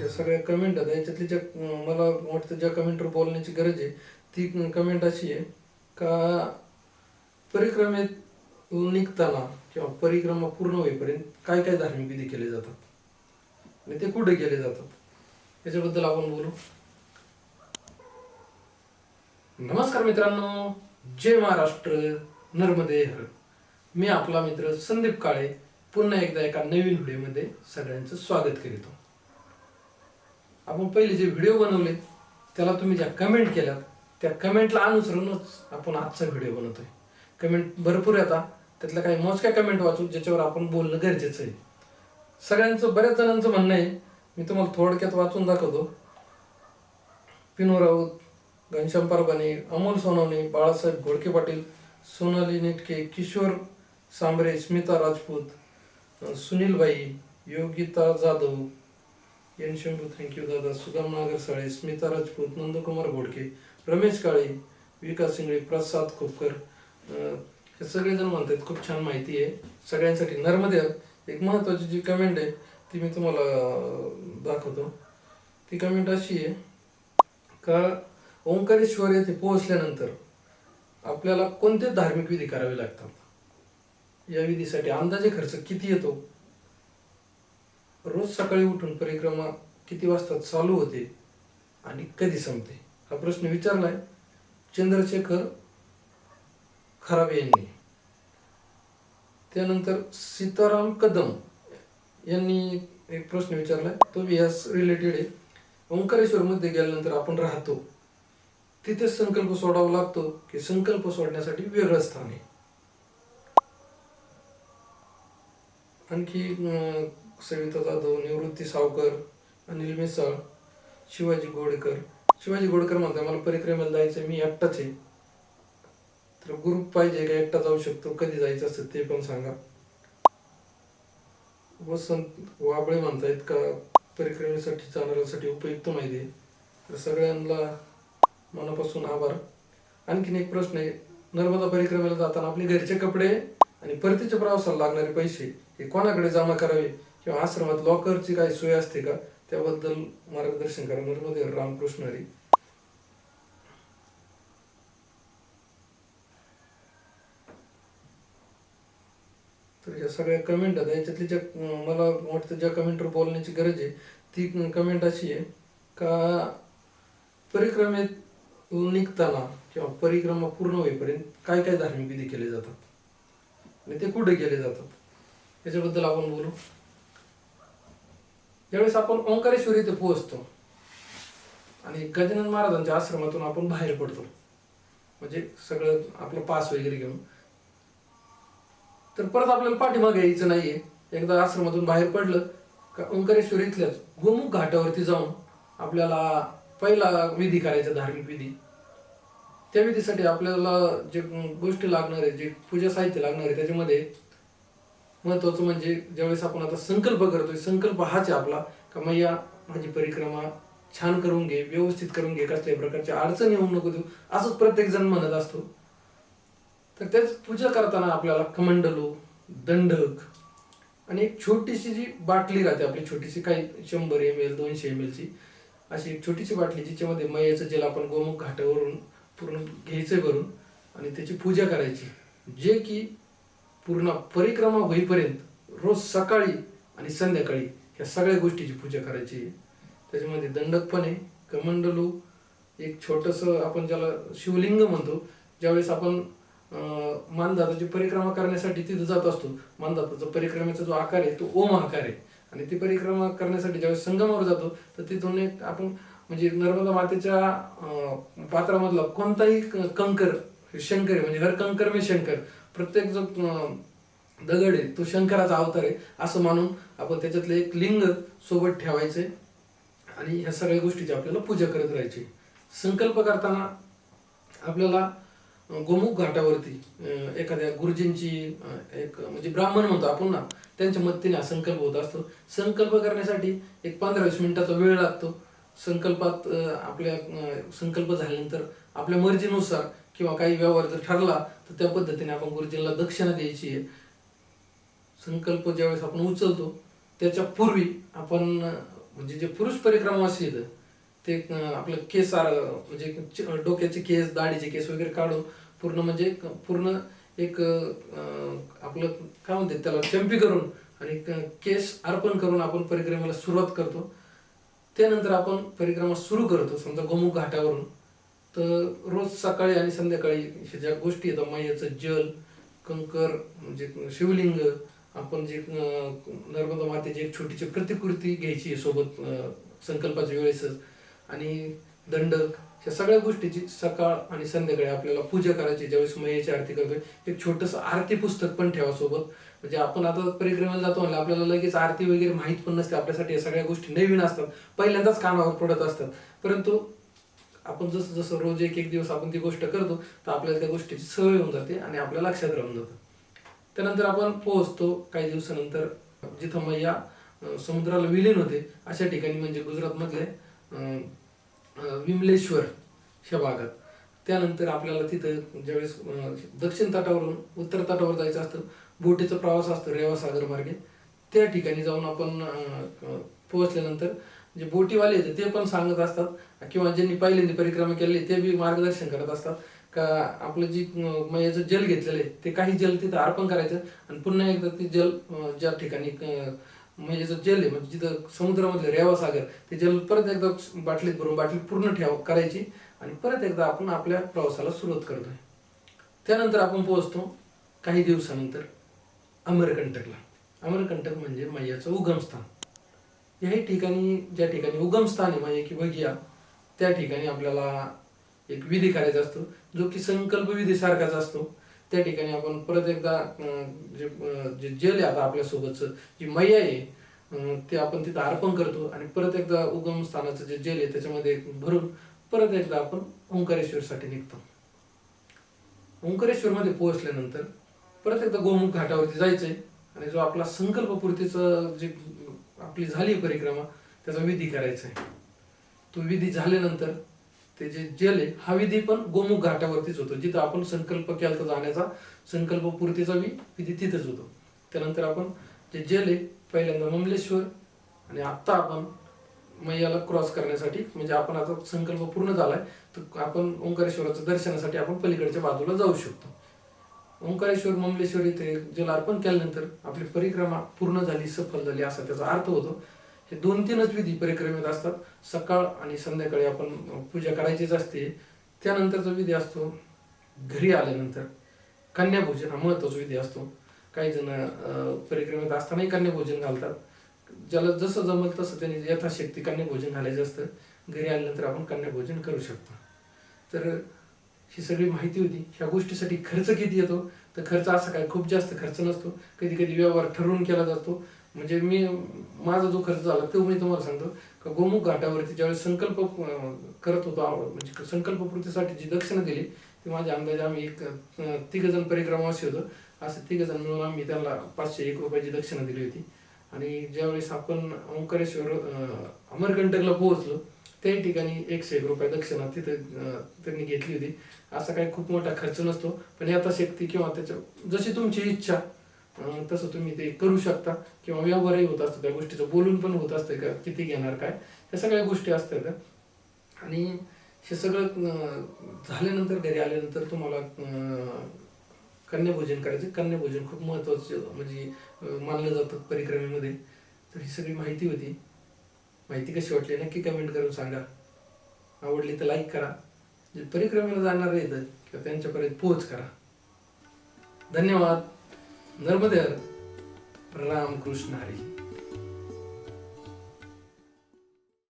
या सगळ्या कमेंट आहेत याच्यातली ज्या मला वाटतं ज्या कमेंटवर बोलण्याची गरज आहे ती कमेंट अशी आहे का परिक्रमेत निघताना किंवा परिक्रमा पूर्ण होईपर्यंत काय काय धार्मिक विधी केले जातात? आणि ते कुठे केले जातात? याच्याबद्दल आपण बोलू. नमस्कार मित्रांनो. जय महाराष्ट्र. नर्मदे हर. मी आपला मित्र संदीप काळे. पुन्हा एकदा एका नवीन व्हिडिओमध्ये सगळ्यांचं स्वागत करीतो. आपण पहिले जे व्हिडिओ बनवले त्याला तुम्ही ज्या कमेंट केल्यात त्या कमेंटला अनुसरूनच आपण आजचा व्हिडिओ बनवतोय. कमेंट भरपूर येतात त्यातल्या काही मोजक्या कमेंट वाचू ज्याच्यावर आपण बोलणं गरजेचं आहे. सगळ्यांचं बऱ्याच जणांचं म्हणणं आहे मी तुम्हाला थोडक्यात वाचून दाखवतो. Pinu Raut Ghanshyam Parbane Amol Sonawane Balasaheb Ghodke Patil Sonali Netke Kishor Sambare Smita Rajput Sunilbai Yogita Jadhav N Shambhu thank you दादा सुदाम नागर साळे स्मिता राजपूत नंदकुमार घोडके रमेश काळे विकास सिंगळे प्रसाद खोपकर हे सगळेजण म्हणतात खूप छान माहिती आहे. सगळ्यांसाठी नर्मदे एक महत्त्वाची जी कमेंट आहे ती मी तुम्हाला दाखवतो. ती कमेंट अशी आहे का ओंकारेश्वर येथे पोहोचल्यानंतर आपल्याला कोणते धार्मिक विधी करावे लागतात? या विधीसाठी अंदाजे खर्च किती येतो? रोज सकाळी उठून परिक्रमा किती वाजता चालू होते आणि कधी संपते? हा प्रश्न विचारलाय चंद्रशेखर खराब यांनी. त्यानंतर सीताराम कदम यांनी एक प्रश्न विचारलाय. तो बी यास रिलेटेड आहे. ओंकारेश्वर मध्ये गेल्यानंतर आपण राहतो. तिथेच संकल्प सोडावा लागतो की संकल्प सोडण्यासाठी वेगळं स्थान आहे. आणखी सविता जाधव निवृत्ती सावकर अनिल मिसाळ शिवाजी गोडेकर. शिवाजी गोडेकर म्हणतात मला परिक्रमेला जायचं मी एकटाच आहे. तर ग्रुप पाहिजे का एकटा जाऊ शकतो कधी जायचं असतं ते पण सांगा. वसंत वाबळे म्हणतायत का परिक्रमेसाठी चालण्यासाठी उपयुक्त माहिती आहे. तर सगळ्यांना मनापासून आभार. आणखीन एक प्रश्न आहे नर्मदा परिक्रमेला जाताना आपले घरचे कपडे आणि परतीच्या प्रवासाला लागणारे पैसे हे कोणाकडे जमा करावे? किंवा आश्रमात लॉकरची काही सोय असते का? त्याबद्दल मार्गदर्शन करा. नर्मदे रामकृष्ण हरी. तर या सगळ्या कमेंट आता याच्यातली ज्या मला वाटतं ज्या कमेंटवर बोलण्याची गरज आहे ती कमेंट अशी आहे का परिक्रमेत निघताना किंवा परिक्रमा पूर्ण होईपर्यंत काय काय धार्मिक विधी केले जातात? आणि ते कुठे केले जातात? याच्याबद्दल आपण बोलू. ज्यावेळेस आपण ओंकारेश्वर इथे पोहोचतो. आणि गजानन महाराजांच्या आश्रमातून आपण बाहेर पडतो. म्हणजे सगळं आपलं पास वगैरे घेऊन. तर परत आपल्याला पाठीमागे यायचं नाहीये. एकदा आश्रमातून बाहेर पडलं का ओंकारेश्वर इथल्याच गोमुख घाटावरती जाऊन आपल्याला पहिला विधी करायचा धार्मिक विधी. त्या विधीसाठी आपल्याला जे गोष्टी लागणार आहे जे पूजा साहित्य लागणार आहे त्याच्यामध्ये महत्वाचं म्हणजे ज्यावेळेस आपण आता संकल्प करतोय संकल्प हाच आहे आपला का मैया माझी परिक्रमा छान करून घे व्यवस्थित करून घे कसल्याही प्रकारच्या अडचण येऊ नको देऊ असंच प्रत्येक जण म्हणत असतो. तर त्याच पूजा करताना आपल्याला कमंडलू दंडक आणि एक छोटीशी जी बाटली राहते आपली छोटीशी काही शंभर एम एल दोनशे एम एलची अशी एक छोटीशी बाटली जिच्यामध्ये मैयाचं जेल आपण गोमुख घाटावरून पूर्ण घ्यायचं करून आणि त्याची पूजा करायची. जे की पूर्ण परिक्रमा होईपर्यंत रोज सकाळी आणि संध्याकाळी ह्या सगळ्या गोष्टीची पूजा करायची. आहे. त्याच्यामध्ये दंडक पण आहे. कमंडलू एक छोटस आपण ज्याला शिवलिंग म्हणतो ज्यावेळेस आपण अं, मानधाताची परिक्रमा करण्यासाठी तिथं जात असतो. मानधाताचा परिक्रमेचा जो आकार आहे तो ओम आकार आहे. आणि ती परिक्रमा करण्यासाठी ज्यावेळेस संगमावर जातो तर तिथून एक आपण म्हणजे नर्मदा मातेच्या पात्रामधला कोणताही क- कंकर शंकर आहे म्हणजे हर कंकर मे शंकर प्रत्येक जो दगड आहे तो शंकराचा अवतार आहे असं मानून आपण त्याच्यातले एक लिंग सोबत ठेवायचे आणि ह्या सगळ्या गोष्टीची आपल्याला पूजा करत राहायची. संकल्प करताना आपल्याला गोमुख घाटावरती एखाद्या गुरुजींची एक म्हणजे ब्राह्मण म्हणतो आपण ना त्यांच्या मदतीने हा संकल्प होत असतो. संकल्प करण्यासाठी एक पंधरा वीस मिनिटाचा वेळ लागतो. संकल्पात आपल्या संकल्प झाल्यानंतर आपल्या मर्जीनुसार किंवा काही व्यवहार जर ठरला तर त्या पद्धतीने आपण गुरुजींना दक्षिणा द्यायची आहे. संकल्प ज्यावेळेस आपण उचलतो त्याच्या पूर्वी आपण म्हणजे जे पुरुष परिक्रमा असेल ते आपलं केस म्हणजे डोक्याचे केस दाढीचे केस वगैरे काढून पूर्ण म्हणजे पूर्ण एक अं, आपलं काय म्हणते त्याला चंपी करून आणि केस अर्पण करून आपण परिक्रमेला सुरुवात करतो. त्यानंतर आपण परिक्रमा सुरू करतो समजा गोमुख घाटावरून. तर रोज सकाळी आणि संध्याकाळी ज्या गोष्टी येतात मायाचं जल कंकर म्हणजे शिवलिंग आपण जे नर्मदा मातेची एक छोटीशी प्रतिकृती घ्यायची सोबत संकल्पाच्या वेळेसच. आणि दंडक या सगळ्या गोष्टीची सकाळ आणि संध्याकाळी आपल्याला पूजा करायची ज्यावेळेस मयेची आरती करतोय एक छोटंसं आरती पुस्तक पण ठेवा सोबत. म्हणजे आपण आता परिक्रमेला जातो म्हणजे आपल्याला लगेच आरती वगैरे माहीत पण नसते आपल्यासाठी या सगळ्या गोष्टी नवीन असतात. पहिल्यांदाच कानावर पडत असतात. परंतु आपण जसं जसं रोज एक एक दिवस आपण ती गोष्ट करतो तर आपल्याला त्या गोष्टीची सवय होऊन जाते आणि आपल्या लक्षात राहून जातं. त्यानंतर आपण पोहोचतो काही दिवसानंतर जिथं मैया समुद्राला विलीन होते अशा ठिकाणी म्हणजे गुजरातमधले अं, विमलेश्वर ह्या भागात. त्यानंतर आपल्याला तिथं ज्यावेळेस दक्षिण तटावरून उत्तर तटावर जायचं असतं बोटीचा प्रवास असतो रेवा सागर मार्गे. त्या ठिकाणी जाऊन आपण पोहोचल्यानंतर जे बोटीवाले आहेत ते पण सांगत असतात किंवा ज्यांनी पहिल्यांदा परिक्रमा केलेली ते बी मार्गदर्शन करत असतात. का आपलं जी अं, जल घेतलेलं आहे ते काही जल तिथं अर्पण करायचं आणि पुन्हा एकदा ते जल ज्या ठिकाणी अं, मैयाचं जल आहे म्हणजे जिथं समुद्रामधले रेवा सागर ते जल परत एकदा बाटलीत भरून बाटली पूर्ण ठेव करायची आणि परत एकदा आपण आपल्या प्रवासाला सुरुवात करतोय. त्यानंतर आपण पोहोचतो काही दिवसानंतर. अमरकंटकला. अमरकंटक म्हणजे मैयाचं उगमस्थान याही ठिकाणी ज्या ठिकाणी उगमस्थान आहे म्हणजे की बघिया त्या ठिकाणी आपल्याला एक विधी करायचा असतो. जो की संकल्प विधीसारखाच असतो. त्या ठिकाणी आपण परत एकदा जे जे जल आहे आता आपल्यासोबतचं जी मैया आहे ते आपण तिथं अर्पण करतो आणि परत एकदा उगम स्थानाचं जे जल आहे त्याच्यामध्ये भरून परत एकदा आपण ओंकारेश्वरसाठी निघतो. ओंकारेश्वरमध्ये पोहोचल्यानंतर परत एकदा गोमुख घाटावरती जायचंय. आणि जो आपला संकल्पपूर्तीचं जे आपली झाली परिक्रमा त्याचा विधी करायचा आहे. तो विधी झाल्यानंतर ते जे जल आहे हा विधी पण गोमुख घाटावरतीच होतो. जिथं आपण संकल्प केला तर जाण्याचा संकल्पपूर्तीचा बी विधी तिथंच होतो. त्यानंतर आपण जे जल आहे पहिल्यांदा ममलेश्वर आणि आत्ता आपण मैयाला क्रॉस करण्यासाठी म्हणजे आपण आता संकल्प पूर्ण झालाय तर आपण ओंकारेश्वराचं दर्शनासाठी आपण पलीकडच्या बाजूला जाऊ शकतो. ओंकारेश्वर ममलेश्वर इथे जल अर्पण केल्यानंतर आपली परिक्रमा पूर्ण झाली सफल झाली असा त्याचा अर्थ होतो. हे दोन तीनच विधी परिक्रमेत असतात. सकाळ आणि संध्याकाळी आपण पूजा करायचीच असते. त्यानंतरचा विधी असतो घरी आल्यानंतर. कन्याभोजन हा महत्त्वाचा विधी असतो. काही जण परिक्रमेत असतानाही कन्याभोजन घालतात. ज्याला जसं जमल तसं त्यांनी यथाशक्ती कन्याभोजन घालायचं असतं. घरी आल्यानंतर आपण कन्याभोजन करू शकतो. तर ही सगळी माहिती होती. ह्या गोष्टीसाठी खर्च किती येतो? तर खर्च असा काय? खूप जास्त खर्च नसतो. कधी कधी व्यवहार ठरवून केला जातो. म्हणजे मी माझा जो खर्च झाला तो मी तुम्हाला सांगतो. का गोमुख घाटावरती ज्यावेळेस संकल्प करत होतो म्हणजे संकल्पपूर्तीसाठी जी दक्षिणा दिली ती माझ्या अंदाजे आम्ही एक तिघजण परिक्रमावासी होतो. असं तिघजण मिळून आम्ही त्यांना पाचशे एक रुपयाची दक्षिणा दिली होती. आणि ज्यावेळेस आपण ओंकारेश्वर अमरकंटकला पोहोचलो त्याही ठिकाणी एकशे एक रुपये दक्षिणा तिथे त्यांनी घेतली होती. असा काही खूप मोठा खर्च नसतो. पण यथाशक्ती किंवा त्याच्या जशी तुमची इच्छा तसं तुम्ही ते करू शकता. किंवा व्यवहारही होत असतो त्या गोष्टीचं बोलून पण होत असतं का किती घेणार काय? या सगळ्या गोष्टी असतात. आणि हे सगळं झाल्यानंतर घरी आल्यानंतर तुम्हाला कन्याभोजन करायचं. कन्याभोजन खूप महत्वाचं म्हणजे मानलं जातं परिक्रमेमध्ये. तर ही सगळी माहिती होती. माहिती कशी वाटली? नक्की कमेंट करून सांगा. आवडली तर लाईक करा. जे परिक्रमेला जाणार आहेत किंवा त्यांच्यापर्यंत पोहोच करा. धन्यवाद. नर्मदे रामकृष्ण हरी.